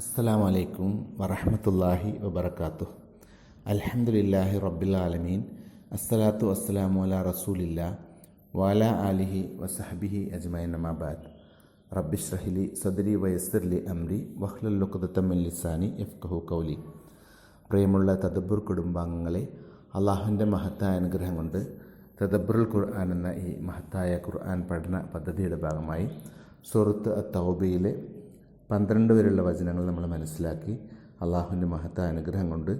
അസ്സലാമു വലൈക്കും വറഹമത്തല്ലാഹി വബർക്കാത്തു അലഹമുല്ലാഹി റബ്ബിൽ ആലമീൻ. അസ്സലാത്തു വസ്സലാമു അല റസൂലില്ല വാല അലിഹി വസഹബിഹി അജ്മൈൻ നമാബാദ് റബ്ബിഷ്റഹിലി സദരി വയസ്സർലി അംരി വഹ്ലുക്കുദത്തമ്മിൻ ലിസാനി യഫ്കഹു കൗലി പ്രിയമുള്ള തദബ്ബുർ കുടുംബാംഗങ്ങളെ അള്ളാഹുവിന്റെ മഹത്തായ അനുഗ്രഹം കൊണ്ട് തദബ്ബുറുൽ ഖുർആൻ എന്ന ഈ മഹത്തായ ഖുർആൻ പഠന പദ്ധതിയുടെ ഭാഗമായി സുഹൃത്ത് തൗബയിലെ പന്ത്രണ്ട് വരെയുള്ള വചനങ്ങൾ നമ്മൾ മനസ്സിലാക്കി അള്ളാഹുവിന്റെ മഹത്തായ അനുഗ്രഹം കൊണ്ട്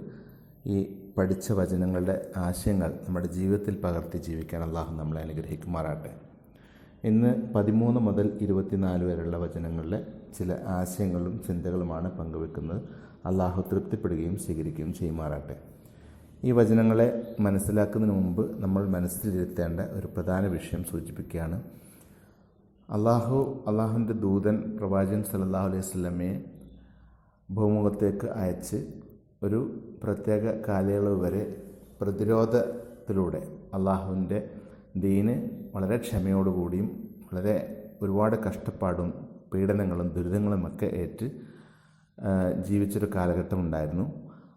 ഈ പഠിച്ച വചനങ്ങളുടെ ആശയങ്ങൾ നമ്മുടെ ജീവിതത്തിൽ പകർത്തി ജീവിക്കാൻ അള്ളാഹു നമ്മളെ അനുഗ്രഹിക്കുമാറാട്ടെ ഇന്ന് പതിമൂന്ന് മുതൽ ഇരുപത്തിനാല് വരെയുള്ള വചനങ്ങളിലെ ചില ആശയങ്ങളും ചിന്തകളുമാണ് പങ്കുവെക്കുന്നത്. അള്ളാഹു തൃപ്തിപ്പെടുകയും സ്വീകരിക്കുകയും ചെയ്യുമാറാട്ടെ ഈ വചനങ്ങളെ മനസ്സിലാക്കുന്നതിന് മുമ്പ് നമ്മൾ മനസ്സിലിരുത്തേണ്ട ഒരു പ്രധാന വിഷയം സൂചിപ്പിക്കുകയാണ് അള്ളാഹു അള്ളാഹുവിന്റെ ദൂതൻ പ്രവാചകൻ സല്ലല്ലാഹു അലൈഹി സ്വലമയെ ഭൂമുഖത്തേക്ക് അയച്ച് ഒരു പ്രത്യേക കാലയളവ് വരെ പ്രതിരോധത്തിലൂടെ അള്ളാഹുവിന്റെ ദീന് വളരെ ക്ഷമയോടുകൂടിയും വളരെ ഒരുപാട് കഷ്ടപ്പാടും പീഡനങ്ങളും ദുരിതങ്ങളുമൊക്കെ ഏറ്റ് ജീവിച്ചൊരു കാലഘട്ടം ഉണ്ടായിരുന്നു.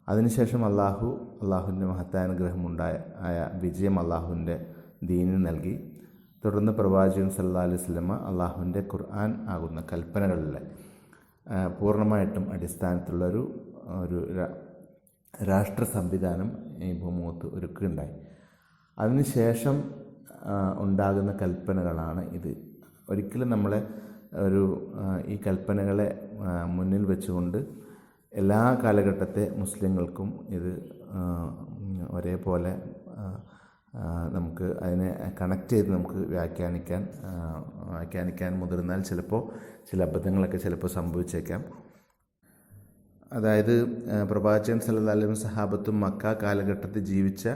അതിനുശേഷം അള്ളാഹു അള്ളാഹുവിന്റെ മഹത്തായ അനുഗ്രഹമുണ്ടായ ആയ വിജയം അള്ളാഹുവിന്റെ ദീനിന് നൽകി. തുടർന്ന് പ്രവാചകൻ സല്ലാ അലൈഹി സ്വലമ അള്ളാഹുവിന്റെ ഖുർആൻ ആകുന്ന കൽപ്പനകളിലെ പൂർണമായിട്ടും അടിസ്ഥാനത്തിലുള്ള ഒരു ഒരു രാഷ്ട്ര സംവിധാനം ഈ ഭൂമുഖത്ത് ഒരുക്കുകയുണ്ടായി. അതിനുശേഷം ഉണ്ടാകുന്ന കൽപ്പനകളാണ് ഇത്. ഒരിക്കലും നമ്മളെ ഒരു ഈ കൽപ്പനകളെ മുന്നിൽ വെച്ചുകൊണ്ട് എല്ലാ കാലഘട്ടത്തെ മുസ്ലിങ്ങൾക്കും ഇത് ഒരേപോലെ നമുക്ക് അതിനെ കണക്ട് ചെയ്ത് നമുക്ക് വ്യാഖ്യാനിക്കാൻ വ്യാഖ്യാനിക്കാൻ മുതിർന്നാൽ ചിലപ്പോൾ ചില അബദ്ധങ്ങളൊക്കെ ചിലപ്പോൾ സംഭവിച്ചേക്കാം. അതായത് പ്രവാചകൻ സല്ലാലും സഹാബത്തും മക്ക കാലഘട്ടത്തിൽ ജീവിച്ച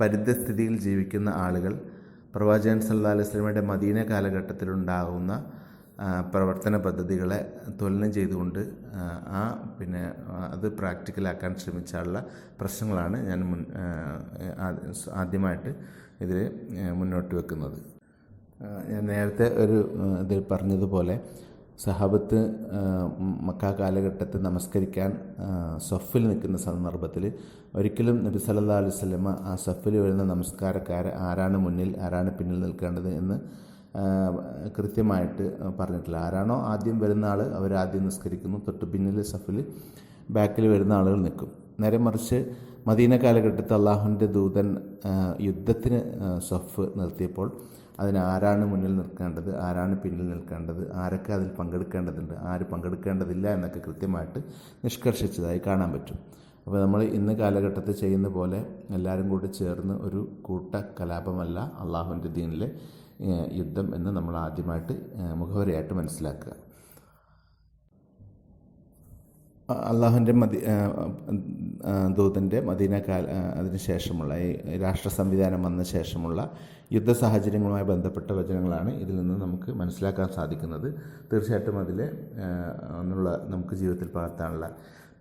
പരിതസ്ഥിതിയിൽ ജീവിക്കുന്ന ആളുകൾ പ്രവാചകൻ സല്ലാ അലൈഹി സ്വലമയുടെ മദീന കാലഘട്ടത്തിലുണ്ടാകുന്ന പ്രവർത്തന പദ്ധതികളെ തുലനം ചെയ്തുകൊണ്ട് ആ പിന്നെ അത് പ്രാക്ടിക്കലാക്കാൻ ശ്രമിച്ചാലുള്ള പ്രശ്നങ്ങളാണ് ഞാൻ മുൻ ആദ്യമായിട്ട് ഇതിൽ മുന്നോട്ട് വെക്കുന്നത്. ഞാൻ നേരത്തെ ഒരു ഇതിൽ പറഞ്ഞതുപോലെ സഹാബത്ത് മക്ക കാലഘട്ടത്തിൽ നമസ്കരിക്കാൻ സഫിൽ നിൽക്കുന്ന സന്ദർഭത്തിൽ ഒരിക്കലും നബി സല്ലാ അലൈഹി സ്വലമ ആ സഫിൽ വരുന്ന നമസ്കാരക്കാരെ ആരാണ് മുന്നിൽ ആരാണ് പിന്നിൽ നിൽക്കേണ്ടത് എന്ന് കൃത്യമായിട്ട് പറഞ്ഞിട്ടില്ല. ആരാണോ ആദ്യം വരുന്ന ആൾ അവരാദ്യം നിസ്കരിക്കുന്നു. തൊട്ട് പിന്നിൽ സഫിൽ ബാക്കിൽ വരുന്ന ആളുകൾ നിൽക്കും. നേരെ മറിച്ച് മദീന കാലഘട്ടത്തിൽ അള്ളാഹുവിന്റെ ദൂതൻ യുദ്ധത്തിന് സഫ് നിർത്തിയപ്പോൾ അതിന് ആരാണ് മുന്നിൽ നിൽക്കേണ്ടത് ആരാണ് പിന്നിൽ നിൽക്കേണ്ടത് ആരൊക്കെ അതിൽ പങ്കെടുക്കേണ്ടതുണ്ട് ആര് പങ്കെടുക്കേണ്ടതില്ല എന്നൊക്കെ കൃത്യമായിട്ട് നിഷ്കർഷിച്ചതായി കാണാൻ പറ്റും. അപ്പോൾ നമ്മൾ ഇന്ന് കാലഘട്ടത്തിൽ ചെയ്യുന്ന പോലെ എല്ലാവരും കൂടി ചേർന്ന് ഒരു കൂട്ട കലാപമല്ല അള്ളാഹുവിന്റെ ദീനിലെ യുദ്ധം എന്ന് നമ്മൾ ആദ്യമായിട്ട് മുഖവരയായിട്ട് മനസ്സിലാക്കുക. അള്ളാഹുവിന്റെ മദി ദൂതന്റെ മദീന കാല അതിന് ശേഷമുള്ള ഈ രാഷ്ട്ര സംവിധാനം വന്ന ശേഷമുള്ള യുദ്ധ സാഹചര്യങ്ങളുമായി ബന്ധപ്പെട്ട വചനങ്ങളാണ് ഇതിൽ നിന്ന് നമുക്ക് മനസ്സിലാക്കാൻ സാധിക്കുന്നത്. തീർച്ചയായിട്ടും അതിൽ ഒന്നുള്ള നമുക്ക് ജീവിതത്തിൽ പകർത്താനുള്ള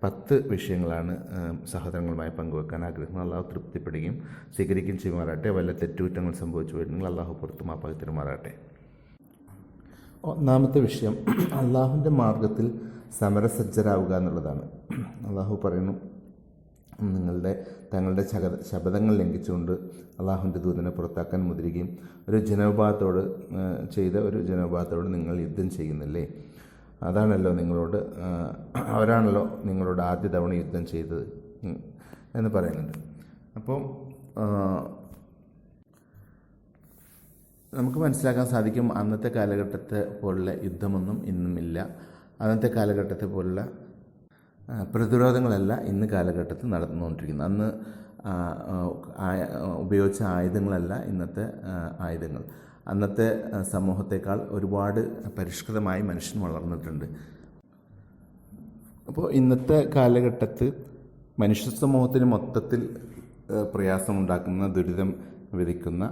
പത്ത് വിഷയങ്ങളാണ് സഹോദരങ്ങളുമായി പങ്കുവെക്കാൻ ആഗ്രഹിക്കുന്നത്. അള്ളാഹു തൃപ്തിപ്പെടുകയും സ്വീകരിക്കുകയും ചെയ്യുമാറാട്ടെ വല്ല തെറ്റുകുറ്റങ്ങൾ സംഭവിച്ചു വരുന്നെങ്കിൽ അള്ളാഹു പുറത്തു മാപ്പാക്കി തരുമാറാട്ടെ ഒന്നാമത്തെ വിഷയം അള്ളാഹുവിന്റെ മാർഗത്തിൽ സമരസജ്ജരാവുക എന്നുള്ളതാണ്. അള്ളാഹു പറയുന്നു നിങ്ങളുടെ തങ്ങളുടെ ശക ശബദങ്ങൾ ലംഘിച്ചുകൊണ്ട് അള്ളാഹുവിന്റെ ദൂതനെ പുറത്താക്കാൻ മുതിരുകയും ഒരു ജനവിഭാഗത്തോട് ചെയ്ത ഒരു ജനവിഭാഗത്തോട് നിങ്ങൾ യുദ്ധം ചെയ്യുന്നില്ലേ? അതാണല്ലോ നിങ്ങളോട് അവരാണല്ലോ നിങ്ങളോട് ആദ്യ തവണ യുദ്ധം ചെയ്തത് എന്ന് പറയുന്നുണ്ട് അപ്പോൾ നമുക്ക് മനസ്സിലാക്കാൻ സാധിക്കും അന്നത്തെ കാലഘട്ടത്തെ പോലുള്ള യുദ്ധമൊന്നും ഇന്നും ഇല്ല. അന്നത്തെ കാലഘട്ടത്തെ പോലുള്ള പ്രതിരോധങ്ങളല്ല ഇന്ന് കാലഘട്ടത്തിൽ നടന്നുകൊണ്ടിരിക്കുന്നത്. അന്ന് ഉപയോഗിച്ച ആയുധങ്ങളല്ല ഇന്നത്തെ ആയുധങ്ങൾ. അന്നത്തെ സമൂഹത്തെക്കാൾ ഒരുപാട് പരിഷ്കൃതമായി മനുഷ്യൻ വളർന്നിട്ടുണ്ട്. അപ്പോൾ ഇന്നത്തെ കാലഘട്ടത്ത് മനുഷ്യ സമൂഹത്തിന് മൊത്തത്തിൽ പ്രയാസമുണ്ടാക്കുന്ന ദുരിതം വിധിക്കുന്ന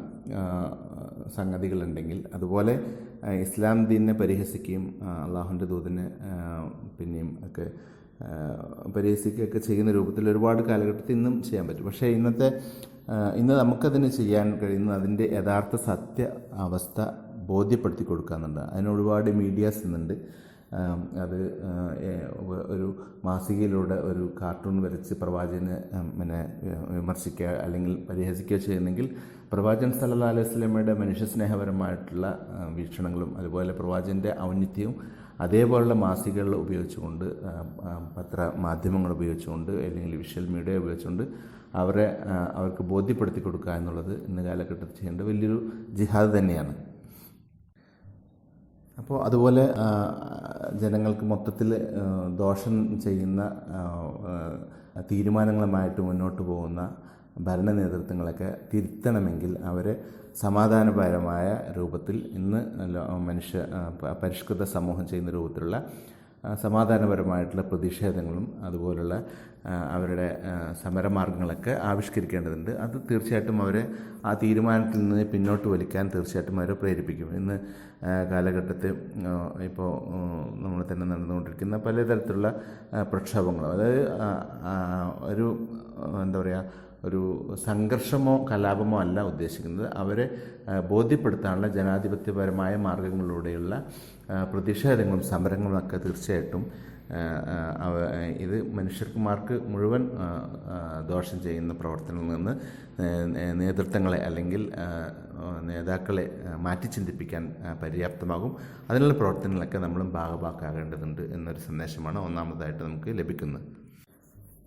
സംഗതികളുണ്ടെങ്കിൽ അതുപോലെ ഇസ്ലാം ദീനിനെ പരിഹസിക്കുകയും അള്ളാഹുന്റെ ദൂതിനെ പിന്നെയും ഒക്കെ പരിഹസിക്കുകയൊക്കെ ചെയ്യുന്ന രൂപത്തിൽ ഒരുപാട് കാലഘട്ടത്തിൽ ഇന്നും ചെയ്യാൻ പറ്റും. പക്ഷേ ഇന്നത്തെ ഇന്ന് നമുക്കതിന് ചെയ്യാൻ കഴിയുന്ന അതിന്റെ യഥാർത്ഥ സത്യ അവസ്ഥ ബോധ്യപ്പെടുത്തി കൊടുക്കാന്നുണ്ട് അതിന് ഒരുപാട് മീഡിയാസ് ഇന്നുണ്ട്. അത് ഒരു മാസികയിലൂടെ ഒരു കാർട്ടൂൺ വരച്ച് പ്രവാചകനെ പിന്നെ വിമർശിക്കുക അല്ലെങ്കിൽ പരിഹസിക്കുക ചെയ്യുന്നെങ്കിൽ പ്രവാചകൻ സല്ലാ അലൈഹി വസല്ലമയുടെ മനുഷ്യസ്നേഹപരമായിട്ടുള്ള വീക്ഷണങ്ങളും അതുപോലെ പ്രവാചകന്റെ ഔന്നിത്യവും അതേപോലുള്ള മാസികകൾ ഉപയോഗിച്ചുകൊണ്ട് പത്ര മാധ്യമങ്ങൾ ഉപയോഗിച്ചുകൊണ്ട് അല്ലെങ്കിൽ വിഷ്വൽ മീഡിയ ഉപയോഗിച്ചുകൊണ്ട് അവരെ അവർക്ക് ബോധ്യപ്പെടുത്തി കൊടുക്കുക എന്നുള്ളത് ഇന്ന് കാലഘട്ടത്തിൽ ചെയ്യേണ്ട വലിയൊരു ജിഹാദ് തന്നെയാണ്. അപ്പോൾ അതുപോലെ ജനങ്ങൾക്ക് മൊത്തത്തിൽ ദോഷം ചെയ്യുന്ന തീരുമാനങ്ങളുമായിട്ട് മുന്നോട്ട് പോകുന്ന ഭരണ നേതൃത്വങ്ങളൊക്കെ തിരുത്തണമെങ്കിൽ അവരെ സമാധാനപരമായ രൂപത്തിൽ ഇന്ന് മനുഷ്യ പരിഷ്കൃത സമൂഹം ചെയ്യുന്ന രൂപത്തിലുള്ള സമാധാനപരമായിട്ടുള്ള പ്രതിഷേധങ്ങളും അതുപോലുള്ള അവരുടെ സമരമാർഗങ്ങളൊക്കെ ആവിഷ്കരിക്കേണ്ടതുണ്ട്. അത് തീർച്ചയായിട്ടും അവരെ ആ തീരുമാനത്തിൽ നിന്ന് പിന്നോട്ട് വലിക്കാൻ തീർച്ചയായിട്ടും അവരെ പ്രേരിപ്പിക്കും. ഇന്ന് കാലഘട്ടത്തിൽ ഇപ്പോൾ നമ്മൾ തന്നെ നടന്നുകൊണ്ടിരിക്കുന്ന പലതരത്തിലുള്ള പ്രക്ഷോഭങ്ങളും അതായത് ഒരു എന്താ പറയുക ഒരു സംഘർഷമോ കലാപമോ അല്ല ഉദ്ദേശിക്കുന്നത്. അവരെ ബോധ്യപ്പെടുത്താനുള്ള ജനാധിപത്യപരമായ മാർഗങ്ങളിലൂടെയുള്ള പ്രതിഷേധങ്ങളും സമരങ്ങളും ഒക്കെ തീർച്ചയായിട്ടും ഇത് മനുഷ്യർക്കുമാർക്ക് മുഴുവൻ ദോഷം ചെയ്യുന്ന പ്രവർത്തനങ്ങളിൽ നിന്ന് നേതൃത്വങ്ങളെ അല്ലെങ്കിൽ നേതാക്കളെ മാറ്റി ചിന്തിപ്പിക്കാൻ പര്യാപ്തമാകും. അതിനുള്ള പ്രവർത്തനങ്ങളൊക്കെ നമ്മളും ഭാഗഭാക്കാകേണ്ടതുണ്ട് എന്നൊരു സന്ദേശമാണ് ഒന്നാമതായിട്ട് നമുക്ക് ലഭിക്കുന്നത്.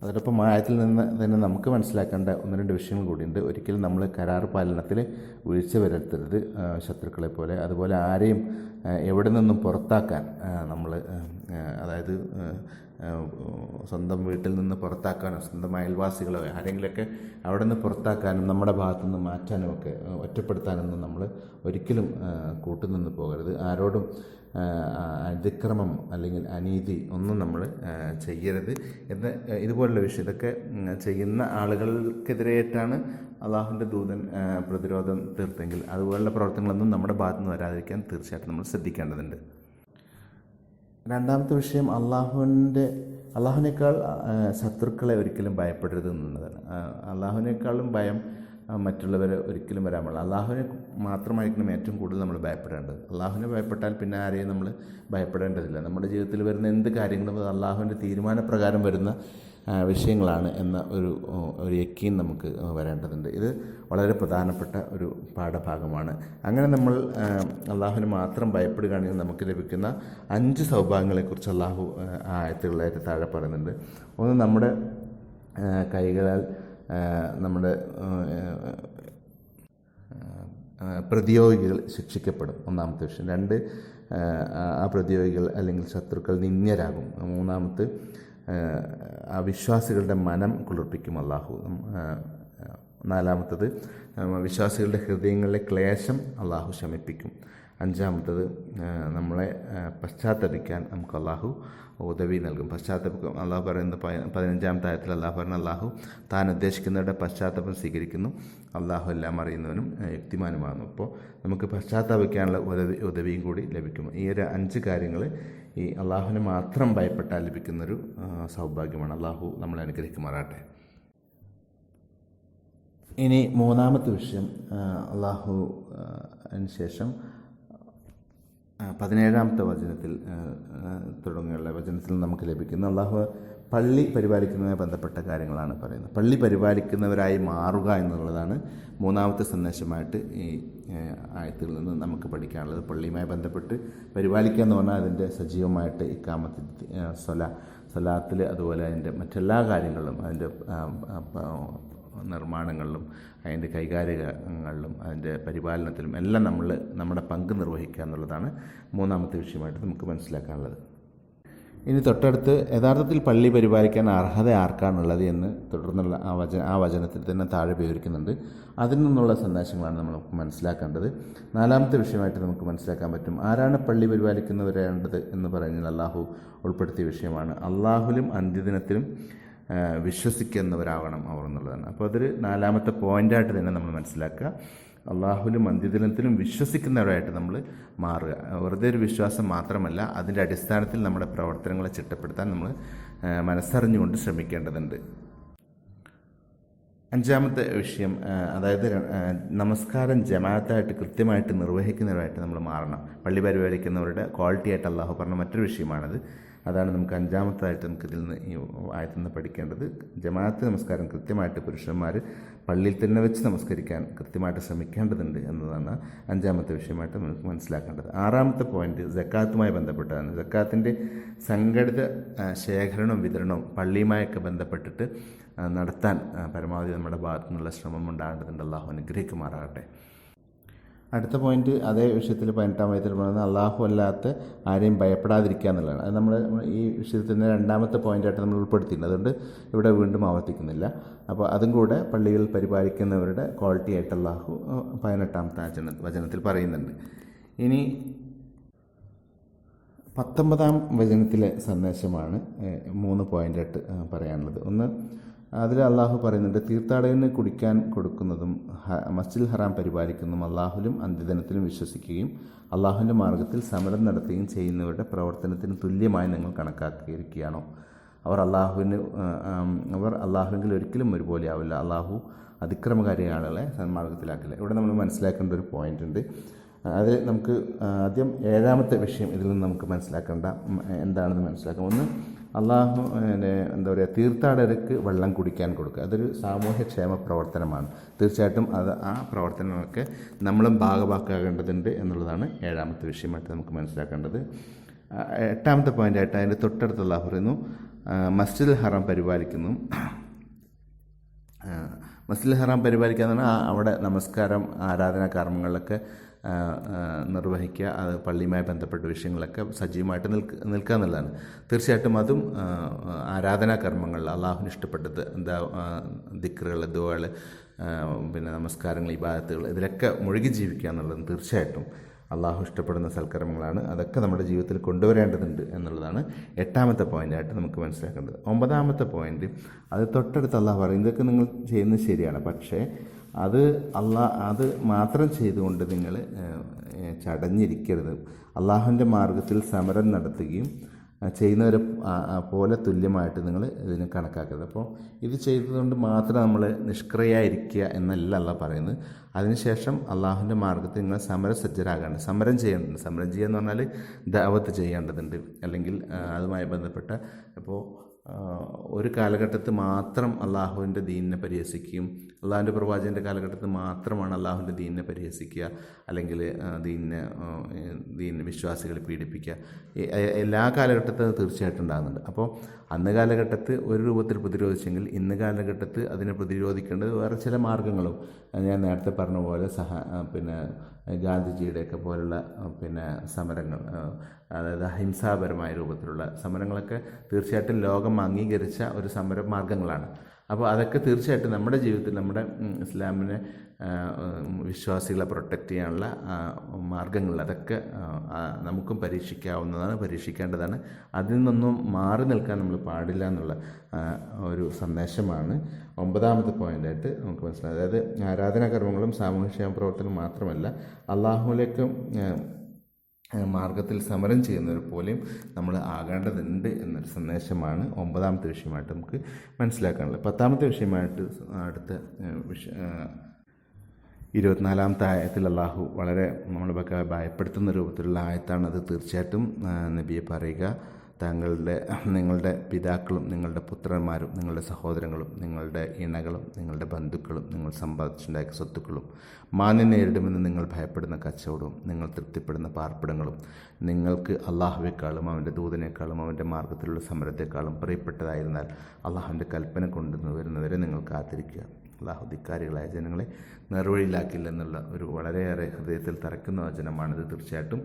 അതോടൊപ്പം ആയത്തിൽ നിന്ന് തന്നെ നമുക്ക് മനസ്സിലാക്കേണ്ട ഒന്ന് രണ്ട് വിഷയങ്ങൾ കൂടിയുണ്ട്. ഒരിക്കലും നമ്മൾ കരാർ പാലനത്തിൽ വീഴ്ച വരുത്തരുത് ശത്രുക്കളെ പോലെ. അതുപോലെ ആരെയും എവിടെ നിന്നും പുറത്താക്കാൻ നമ്മൾ അതായത് സ്വന്തം വീട്ടിൽ നിന്ന് പുറത്താക്കാനോ സ്വന്തം അയൽവാസികളോ ആരെങ്കിലുമൊക്കെ അവിടെ നിന്ന് പുറത്താക്കാനും നമ്മുടെ ഭാഗത്തു നിന്ന് മാറ്റാനും ഒക്കെ ഒറ്റപ്പെടുത്താനൊന്നും നമ്മൾ ഒരിക്കലും കൂട്ടുനിന്ന് പോകരുത്. ആരോടും അതിക്രമം അല്ലെങ്കിൽ അനീതി ഒന്നും നമ്മൾ ചെയ്യരുത്. എന്ന് ഇതുപോലുള്ള വിഷയം ഇതൊക്കെ ചെയ്യുന്ന ആളുകൾക്കെതിരെയായിട്ടാണ് അള്ളാഹുവിന്റെ ദൂതൻ പ്രതിരോധം തീർത്തെങ്കിൽ അതുപോലുള്ള പ്രവർത്തനങ്ങളൊന്നും നമ്മുടെ ഭാഗത്തുനിന്ന് വരാതിരിക്കാൻ തീർച്ചയായിട്ടും നമ്മൾ ശ്രദ്ധിക്കേണ്ടതുണ്ട്. രണ്ടാമത്തെ വിഷയം അള്ളാഹുവിന്റെ അള്ളാഹുവിനേക്കാൾ ശത്രുക്കളെ ഒരിക്കലും ഭയപ്പെടരുത് എന്നുള്ളതാണ് അള്ളാഹുവിനേക്കാളും ഭയം മറ്റുള്ളവരെ ഒരിക്കലും വരാൻ പാടില്ല അള്ളാഹുവിനെ മാത്രമായിരിക്കണം ഏറ്റവും കൂടുതൽ നമ്മൾ ഭയപ്പെടേണ്ടത്. അള്ളാഹുവിനെ ഭയപ്പെട്ടാൽ പിന്നെ ആരെയും നമ്മൾ ഭയപ്പെടേണ്ടതില്ല. നമ്മുടെ ജീവിതത്തിൽ വരുന്ന എന്ത് കാര്യങ്ങളും അത് അള്ളാഹുവിന്റെ തീരുമാനപ്രകാരം വരുന്ന വിഷയങ്ങളാണ് എന്ന ഒരു ഒരു യക്കീൻ നമുക്ക് വരേണ്ടതുണ്ട്. ഇത് വളരെ പ്രധാനപ്പെട്ട ഒരു പാഠഭാഗമാണ്. അങ്ങനെ നമ്മൾ അള്ളാഹുവിന് മാത്രം ഭയപ്പെടുകയാണെങ്കിൽ നമുക്ക് ലഭിക്കുന്ന അഞ്ച് സൗഭാഗ്യങ്ങളെക്കുറിച്ച് അള്ളാഹു ആയത്തുകളായിട്ട് താഴെ പറയുന്നുണ്ട്. ഒന്ന് നമ്മുടെ കൈകളാൽ നമ്മുടെ പ്രതിയോഗികൾ ശിക്ഷിക്കപ്പെടും. ഒന്നാമത്തെ വിഷയം. രണ്ട് ആ പ്രതിയോഗികൾ അല്ലെങ്കിൽ ശത്രുക്കൾ നിന്ദ്യരാകും. മൂന്നാമത്തെ ആ, വിശ്വാസികളുടെ മനം കുളിർപ്പിക്കും അള്ളാഹു നാലാമത്തത് വിശ്വാസികളുടെ ഹൃദയങ്ങളിലെ ക്ലേശം അള്ളാഹു ശമിപ്പിക്കും. അഞ്ചാമത്തത് നമ്മളെ പശ്ചാത്തപിക്കാൻ നമുക്ക് അള്ളാഹു ഉദവി നൽകും. പശ്ചാത്തപിക്കും. അള്ളാഹു പറയുന്ന പതിനഞ്ചാം ആയത്തിൽ അള്ളാഹു പറഞ്ഞ അള്ളാഹു താൻ ഉദ്ദേശിക്കുന്നവരുടെ പശ്ചാത്തലം സ്വീകരിക്കുന്നു. അള്ളാഹു എല്ലാം അറിയുന്നവനും യുക്തിമാനുമാകുന്നു. അപ്പോൾ നമുക്ക് പശ്ചാത്തപിക്കാനുള്ള ഉദവി ഉദവിയും കൂടി ലഭിക്കും. ഈ ഒരു അഞ്ച് കാര്യങ്ങൾ ഈ അള്ളാഹുവിനെ മാത്രം ഭയപ്പെട്ടാൽ ലഭിക്കുന്നൊരു സൗഭാഗ്യമാണ്. അള്ളാഹു നമ്മളെ അനുഗ്രഹിക്കുമാറാട്ടെ ഇനി മൂന്നാമത്തെ വിഷയം അള്ളാഹു ശേഷം പതിനേഴാമത്തെ വചനത്തിൽ തുടങ്ങിയുള്ള വചനത്തിൽ നമുക്ക് ലഭിക്കുന്ന. അള്ളാഹു പള്ളി പരിപാലിക്കുന്നതുമായി ബന്ധപ്പെട്ട കാര്യങ്ങളാണ് പറയുന്നത്. പള്ളി പരിപാലിക്കുന്നവരായി മാറുക എന്നുള്ളതാണ് മൂന്നാമത്തെ സന്ദേശമായിട്ട് ഈ ആയത്തിൽ നിന്ന് നമുക്ക് പഠിക്കാനുള്ളത്. പള്ളിയുമായി ബന്ധപ്പെട്ട് പരിപാലിക്കുക എന്ന് പറഞ്ഞാൽ അതിന്റെ സജീവമായിട്ട് ഇക്കാമത്തി സ്വല സ്വലാത്തിൽ അതുപോലെ അതിന്റെ മറ്റെല്ലാ കാര്യങ്ങളിലും അതിന്റെ നിർമ്മാണങ്ങളിലും അതിന്റെ കൈകാര്യങ്ങളിലും അതിന്റെ പരിപാലനത്തിലും എല്ലാം നമ്മൾ നമ്മുടെ പങ്ക് നിർവഹിക്കുക എന്നുള്ളതാണ് മൂന്നാമത്തെ വിഷയമായിട്ട് നമുക്ക് മനസ്സിലാക്കാനുള്ളത്. ഇനി തൊട്ടടുത്ത് യഥാർത്ഥത്തിൽ പള്ളി പരിപാലിക്കാൻ അർഹത ആർക്കാണുള്ളത് എന്ന് തുടർന്നുള്ള ആ വചന ആ വചനത്തിൽ തന്നെ താഴെ വിവരിക്കുന്നുണ്ട്. അതിൽ നിന്നുള്ള സന്ദേശങ്ങളാണ് നമ്മൾ മനസ്സിലാക്കേണ്ടത്. നാലാമത്തെ വിഷയമായിട്ട് നമുക്ക് മനസ്സിലാക്കാൻ പറ്റും. ആരാണ് പള്ളി പരിപാലിക്കുന്നവരേണ്ടത് എന്ന് പറയുന്നത് അള്ളാഹു ഉൾപ്പെടുത്തിയ വിഷയമാണ്. അള്ളാഹുലും അന്ത്യദിനത്തിലും വിശ്വസിക്കുന്നവരാവണം അവർ എന്നുള്ളതാണ്. അപ്പോൾ അതൊരു നാലാമത്തെ പോയിന്റായിട്ട് തന്നെ നമ്മൾ മനസ്സിലാക്കുക. അള്ളാഹുലും അന്ത്യദിനത്തിലും വിശ്വസിക്കുന്നവരായിട്ട് നമ്മൾ മാറുക. വെറുതെ ഒരു വിശ്വാസം മാത്രമല്ല അതിന്റെ അടിസ്ഥാനത്തിൽ നമ്മുടെ പ്രവർത്തനങ്ങളെ ചിട്ടപ്പെടുത്താൻ നമ്മൾ മനസ്സറിഞ്ഞുകൊണ്ട് ശ്രമിക്കേണ്ടതുണ്ട്. അഞ്ചാമത്തെ വിഷയം അതായത് നമസ്കാരം ജമാഅത്തായിട്ട് കൃത്യമായിട്ട് നിർവഹിക്കുന്നവരായിട്ട് നമ്മൾ മാറണം. പള്ളി പരിപാലിക്കുന്നവരുടെ ക്വാളിറ്റി ആയിട്ട് അള്ളാഹു പറഞ്ഞ മറ്റൊരു വിഷയമാണത്. അതാണ് നമുക്ക് അഞ്ചാമത്തായിട്ട് നമുക്ക് ഇതിൽ നിന്ന് ഈ ആയത്തിൽ നിന്ന് പഠിക്കേണ്ടത്. ജമാഅത്ത് നമസ്കാരം കൃത്യമായിട്ട് പുരുഷന്മാർ പള്ളിയിൽ തന്നെ വെച്ച് നമസ്കരിക്കാൻ കൃത്യമായിട്ട് ശ്രമിക്കേണ്ടതുണ്ട് എന്നതാണ് അഞ്ചാമത്തെ വിഷയമായിട്ട് നമുക്ക് മനസ്സിലാക്കേണ്ടത്. ആറാമത്തെ പോയിന്റ് ജക്കാത്തുമായി ബന്ധപ്പെട്ടതാണ്. ജക്കാത്തിന്റെ സംഘടിത ശേഖരണവും വിതരണവും പള്ളിയുമായൊക്കെ ബന്ധപ്പെട്ടിട്ട് നടത്താൻ പരമാവധി നമ്മുടെ ഭാഗത്തു നിന്നുള്ള ശ്രമം ഉണ്ടാകേണ്ടതുണ്ട്. അള്ളാഹു അനുഗ്രഹിക്കുമാറാകട്ടെ. അടുത്ത പോയിന്റ് അതേ വിഷയത്തിൽ പതിനെട്ടാം വയത്തിൽ പറയുന്നത് അള്ളാഹു അല്ലാത്ത ആരെയും ഭയപ്പെടാതിരിക്കുക എന്നുള്ളതാണ്. അത് നമ്മൾ ഈ വിഷയത്തിൽ തന്നെ രണ്ടാമത്തെ പോയിന്റായിട്ട് നമ്മൾ ഉൾപ്പെടുത്തിയിട്ടുണ്ട്. അതുകൊണ്ട് ഇവിടെ വീണ്ടും ആവർത്തിക്കുന്നില്ല. അപ്പോൾ അതും കൂടെ പള്ളികൾ പരിപാലിക്കുന്നവരുടെ ക്വാളിറ്റി ആയിട്ട് അള്ളാഹു പതിനെട്ടാമത്തെ വചന വചനത്തിൽ പറയുന്നുണ്ട്. ഇനി പത്തൊമ്പതാം വചനത്തിലെ സന്ദേശമാണ് മൂന്ന് പോയിന്റായിട്ട് പറയാനുള്ളത്. ഒന്ന് അതിൽ അള്ളാഹു പറയുന്നുണ്ട് തീർത്ഥാടകന് കുടിക്കാൻ കൊടുക്കുന്നതും മസ്ജിദ് ഹറാം പരിപാലിക്കുന്നതും അള്ളാഹുലും അന്ത്യദിനത്തിലും വിശ്വസിക്കുകയും അള്ളാഹുവിന്റെ മാർഗത്തിൽ സമരം നടത്തുകയും ചെയ്യുന്നവരുടെ പ്രവർത്തനത്തിന് തുല്യമായി നിങ്ങൾ കണക്കാക്കിയിരിക്കുകയാണോ? അവർ അള്ളാഹുവിന് അവർ അള്ളാഹുവിൽ ഒരിക്കലും ഒരുപോലെ ആവില്ല. അള്ളാഹു അതിക്രമകാരിയായ ആളുകളെ സന്മാർഗത്തിലാക്കില്ല ഇവിടെ നമ്മൾ മനസ്സിലാക്കേണ്ട ഒരു പോയിന്റ് ഉണ്ട്. അത് നമുക്ക് ആദ്യം ഏഴാമത്തെ വിഷയം ഇതിൽ നിന്ന് നമുക്ക് മനസ്സിലാക്കേണ്ട എന്താണെന്ന് മനസ്സിലാക്കാം. ഒന്ന് അള്ളാഹു എന്താ പറയുക തീർത്ഥാടകർക്ക് വെള്ളം കുടിക്കാൻ കൊടുക്കുക. അതൊരു സാമൂഹ്യക്ഷേമ പ്രവർത്തനമാണ്. തീർച്ചയായിട്ടും അത് ആ പ്രവർത്തനങ്ങളൊക്കെ നമ്മളും ഭാഗമാക്കേണ്ടതുണ്ട് എന്നുള്ളതാണ് ഏഴാമത്തെ വിഷയമായിട്ട് നമുക്ക് മനസ്സിലാക്കേണ്ടത്. എട്ടാമത്തെ പോയിന്റായിട്ട് അതിന്റെ തൊട്ടടുത്ത് അള്ളാഹു പറയുന്നു മസ്ജിദ് മസ്ജിദുൽ ഹറാം പരിപാലിക്കുന്നു. ആ, മസ്ജിദുൽ ഹറാം പരിപാലിക്കുക എന്ന് പറഞ്ഞാൽ അവിടെ നമസ്കാരം ആരാധനാ കർമ്മങ്ങളിലൊക്കെ നിർവഹിക്കുക. അത് പള്ളിയുമായി ബന്ധപ്പെട്ട വിഷയങ്ങളൊക്കെ സജീവമായിട്ട് നിൽക്ക നിൽക്കുക എന്നുള്ളതാണ്. തീർച്ചയായിട്ടും അതും ആരാധനാ കർമ്മങ്ങളിൽ അള്ളാഹുവിന് ഇഷ്ടപ്പെട്ടത് എന്താ ദിക്റുകൾ ദുവകൾ പിന്നെ നമസ്കാരങ്ങൾ ഇബാദത്തുകൾ ഇതിലൊക്കെ മുഴുകി ജീവിക്കുക എന്നുള്ളത് തീർച്ചയായിട്ടും. അള്ളാഹു ഇഷ്ടപ്പെടുന്ന സൽക്കർമ്മങ്ങളാണ്. അതൊക്കെ നമ്മുടെ ജീവിതത്തിൽ കൊണ്ടുവരേണ്ടതുണ്ട് എന്നുള്ളതാണ് എട്ടാമത്തെ പോയിന്റായിട്ട് നമുക്ക് മനസ്സിലാക്കേണ്ടത്. ഒമ്പതാമത്തെ പോയിന്റ് അത് തൊട്ടടുത്ത് അള്ളാഹു പറയും ഇതൊക്കെ നിങ്ങൾ ചെയ്യുന്നത് ശരിയാണ്. പക്ഷേ അത് അള്ളാ അത് മാത്രം ചെയ്തുകൊണ്ട് നിങ്ങൾ ചടഞ്ഞിരിക്കരുത്. അള്ളാഹുവിന്റെ മാർഗത്തിൽ സമരം നടത്തുകയും ചെയ്യുന്നവരെ പോലെ തുല്യമായിട്ട് നിങ്ങൾ ഇതിനെ കണക്കാക്കരുത്. അപ്പോൾ ഇത് ചെയ്തതുകൊണ്ട് മാത്രം നമ്മൾ നിഷ്ക്രിയായിരിക്കുക എന്നല്ല അല്ല പറയുന്നത്. അതിനുശേഷം അള്ളാഹുവിന്റെ മാർഗത്തിൽ നിങ്ങൾ സമരസജ്ജരാകാണ്ട് സമരം ചെയ്യേണ്ടതുണ്ട്. സമരം ചെയ്യുക എന്ന് പറഞ്ഞാൽ ദാവത്ത് ചെയ്യേണ്ടതുണ്ട്. അല്ലെങ്കിൽ അതുമായി ബന്ധപ്പെട്ട ഇപ്പോൾ ഒരു കാലഘട്ടത്തിൽ മാത്രം അള്ളാഹുവിന്റെ ദീനിനെ പരിഹസിക്കുകയും അള്ളാഹുവിന്റെ പ്രവാചകന്റെ കാലഘട്ടത്തിൽ മാത്രമാണ് അള്ളാഹുവിന്റെ ദീനിനെ പരിഹസിക്കുക അല്ലെങ്കിൽ ദീനിനെ ദീൻ വിശ്വാസികളെ പീഡിപ്പിക്കുക. എല്ലാ കാലഘട്ടത്തിലും തീർച്ചയായിട്ടും ഉണ്ടാകുന്നുണ്ട്. അപ്പോൾ അന്ന് കാലഘട്ടത്ത് ഒരു രൂപത്തിൽ പ്രതിരോധിച്ചെങ്കിൽ ഇന്ന് കാലഘട്ടത്ത് അതിനെ പ്രതിരോധിക്കേണ്ടത് വേറെ ചില മാർഗങ്ങളും ഞാൻ നേരത്തെ പറഞ്ഞ പോലെ സഹ പിന്നെ ഗാന്ധിജിയുടെയൊക്കെ പോലുള്ള പിന്നെ സമരങ്ങൾ അതായത് അഹിംസാപരമായ രൂപത്തിലുള്ള സമരങ്ങളൊക്കെ തീർച്ചയായിട്ടും ലോകം അംഗീകരിച്ച ഒരു സമര മാർഗങ്ങളാണ് അപ്പോൾ അതൊക്കെ തീർച്ചയായിട്ടും നമ്മുടെ ജീവിതത്തിൽ നമ്മുടെ ഇസ്ലാമിനെ വിശ്വാസികളെ പ്രൊട്ടക്റ്റ് ചെയ്യാനുള്ള മാർഗങ്ങൾ അതൊക്കെ നമുക്കും പരീക്ഷിക്കാവുന്നതാണ് പരീക്ഷിക്കേണ്ടതാണ്. അതിൽ നിന്നൊന്നും മാറി നിൽക്കാൻ നമ്മൾ പാടില്ല എന്നുള്ള ഒരു സന്ദേശമാണ്. ഒമ്പതാമത്തെ പോയിന്റായിട്ട് നമുക്ക് മനസ്സിലായത്. അതായത് ആരാധനാകർമ്മങ്ങളും സാമൂഹ്യ പ്രവർത്തനം മാത്രമല്ല അള്ളാഹുലേക്കും മാർഗത്തിൽ സമരം ചെയ്യുന്നവർ പോലെയും നമ്മൾ ആകേണ്ടതുണ്ട് എന്നൊരു സന്ദേശമാണ് ഒമ്പതാമത്തെ വിഷയമായിട്ട് നമുക്ക് മനസ്സിലാക്കാനുള്ളത്. പത്താമത്തെ വിഷയമായിട്ട് അടുത്ത വിഷ ഇരുപത്തിനാലാമത്തെ ആയത്തിൽ അള്ളാഹു വളരെ നമ്മളൊക്കെ ഭയപ്പെടുത്തുന്ന രൂപത്തിലുള്ള ആയത്താണ് അത് തീർച്ചയായിട്ടും നബിയെ പറയുക. താങ്കളുടെ നിങ്ങളുടെ പിതാക്കളും നിങ്ങളുടെ പുത്രന്മാരും നിങ്ങളുടെ സഹോദരങ്ങളും നിങ്ങളുടെ ഇണകളും നിങ്ങളുടെ ബന്ധുക്കളും നിങ്ങൾ സമ്പാദിച്ചുണ്ടാക്കിയ സ്വത്തുക്കളും മാന്യം നേരിടുമെന്ന് നിങ്ങൾ ഭയപ്പെടുന്ന കച്ചവടവും നിങ്ങൾ തൃപ്തിപ്പെടുന്ന പാർപ്പിടങ്ങളും നിങ്ങൾക്ക് അള്ളാഹുവേക്കാളും അവന്റെ ദൂതനേക്കാളും അവന്റെ മാർഗത്തിലുള്ള സമരത്തെക്കാളും പ്രിയപ്പെട്ടതായിരുന്നാൽ അള്ളാഹുവിന്റെ കൽപ്പന കൊണ്ടുവന്ന് വരുന്നവരെ നിങ്ങൾ കാത്തിരിക്കുക. അള്ളാഹു ധിക്കാരികളായ ജനങ്ങളെ നേർവഴിയിലാക്കില്ല എന്നുള്ള ഒരു വളരെയേറെ ഹൃദയത്തിൽ തറയ്ക്കുന്ന വചനമാണിത്. തീർച്ചയായിട്ടും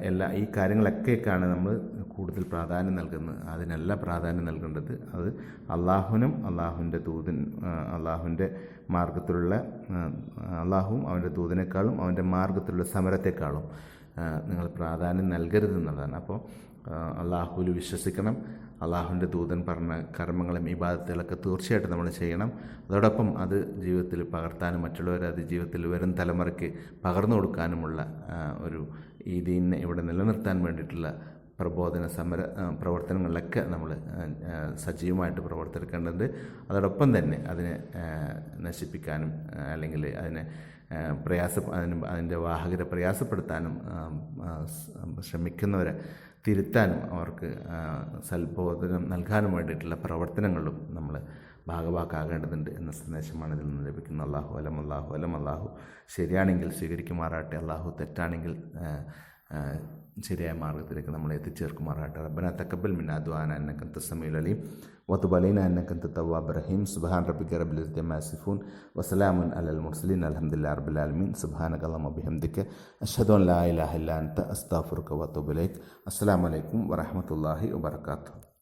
എല്ലാ ഈ കാര്യങ്ങളൊക്കെയൊക്കെയാണ് നമ്മൾ കൂടുതൽ പ്രാധാന്യം നൽകുന്നത്. അതിനല്ല പ്രാധാന്യം നൽകേണ്ടത്. അത് അള്ളാഹുവിനും അള്ളാഹുവിന്റെ ദൂതൻ അള്ളാഹുവിന്റെ മാർഗത്തിലുള്ള അള്ളാഹുവും അവന്റെ ദൂതനേക്കാളും അവന്റെ മാർഗത്തിലുള്ള സമരത്തെക്കാളും നിങ്ങൾ പ്രാധാന്യം നൽകരുത് എന്നുള്ളതാണ് അപ്പോൾ അള്ളാഹുവിൽ വിശ്വസിക്കണം. അള്ളാഹുവിന്റെ ദൂതൻ പറഞ്ഞ കർമ്മങ്ങളും ഇബാദത്തുകളൊക്കെ തീർച്ചയായിട്ടും നമ്മൾ ചെയ്യണം. അതോടൊപ്പം അത് ജീവിതത്തിൽ പകർത്താനും മറ്റുള്ളവരെ അത് ജീവിതത്തിൽ വരും തലമുറയ്ക്ക് പകർന്നു കൊടുക്കാനുമുള്ള ഒരു ഈ ഇവിടെ നിലനിർത്താൻ വേണ്ടിയിട്ടുള്ള പ്രബോധന സമര പ്രവർത്തനങ്ങളിലൊക്കെ നമ്മൾ സജീവമായിട്ട് പ്രവർത്തിക്കേണ്ടതുണ്ട്. അതോടൊപ്പം തന്നെ അതിനെ നശിപ്പിക്കാനും അല്ലെങ്കിൽ അതിനെ പ്രയാസ അതിന് അതിന്റെ വാഹകരെ പ്രയാസപ്പെടുത്താനും ശ്രമിക്കുന്നവരെ തിരുത്താനും അവർക്ക് സൽബോധനം നൽകാനും വേണ്ടിയിട്ടുള്ള പ്രവർത്തനങ്ങളും നമ്മൾ ഭാഗവാക്കാകേണ്ടതുണ്ട് എന്ന സന്ദേശമാണ് ഇതിൽ നിന്ന് ലഭിക്കുന്നത്. അള്ളാഹു അലം അള്ളാഹു അലം അള്ളാഹു ശരിയാണെങ്കിൽ സ്വീകരിക്കുമാറാട്ടെ അള്ളാഹു തെറ്റാണെങ്കിൽ ശരിയായ മാർഗത്തിലേക്ക് നമ്മളെ എത്തിച്ചേർക്കുമാറാട്ടെ റബ്ബന തക്കബൽ മിന്ന അദ്വാന അന്നക സമീൽ അലീം. വതുബ് അലൈന അന്നക അൻത തവ്വാബ് റഹീം. സുബാൻ ഇസ്സത്തി അമ്മാ യസിഫൂൻ. വസലാമുൻ അലൽ മുർസലീൻ. അൽഹംദുലില്ലാഹി റബ്ബിൽ ആലമീൻ. സുബ്ഹാനക അല്ലാഹുമ്മ ബിഹംദിക അഷ്ഹദു അൻ ലാ ഇലാഹ ഇല്ല അൻത അസ്തഗ്ഫിറുക വഅതൂബു ഇലൈക്. അസ്സലാമു അലൈക്കും വറഹ്മത്തുള്ളാഹി വബറകാതുഹു.